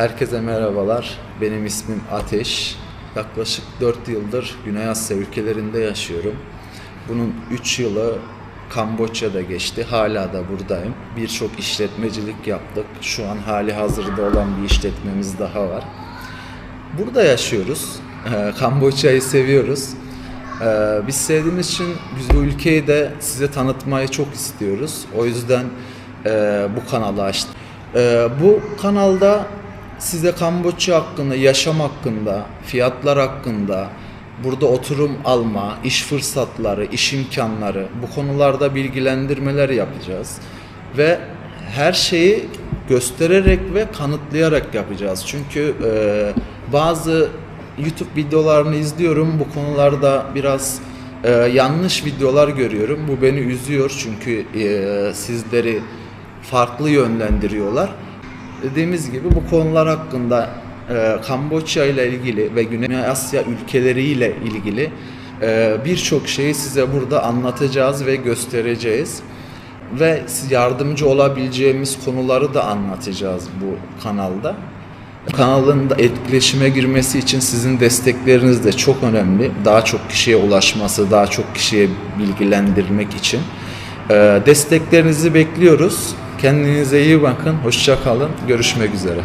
Herkese merhabalar. Benim ismim Ateş. Yaklaşık 4 yıldır Güney Asya ülkelerinde yaşıyorum. Bunun 3 yılı Kamboçya'da geçti. Hala da buradayım. Birçok işletmecilik yaptık. Şu an hali hazırda olan bir işletmemiz daha var. Burada yaşıyoruz. Ee, Kamboçya'yı seviyoruz. Ee, Biz sevdiğimiz için biz bu ülkeyi de size tanıtmayı çok istiyoruz. O yüzden e, bu kanalı açtık. Ee, Bu kanalda size Kamboçya hakkında, yaşam hakkında, fiyatlar hakkında, burada oturum alma, iş fırsatları, iş imkanları bu konularda bilgilendirmeler yapacağız. Ve her şeyi göstererek ve kanıtlayarak yapacağız. Çünkü e, bazı YouTube videolarını izliyorum. Bu konularda biraz e, yanlış videolar görüyorum. Bu beni üzüyor çünkü e, sizleri farklı yönlendiriyorlar. Dediğimiz gibi bu konular hakkında e, Kamboçya ile ilgili ve Güney Asya ülkeleriyle ilgili e, birçok şeyi size burada anlatacağız ve göstereceğiz. Ve yardımcı olabileceğimiz konuları da anlatacağız bu kanalda. Kanalın da etkileşime girmesi için sizin destekleriniz de çok önemli. Daha çok kişiye ulaşması, daha çok kişiye bilgilendirmek için. Ee, Desteklerinizi bekliyoruz. Kendinize iyi bakın. Hoşça kalın. Görüşmek üzere.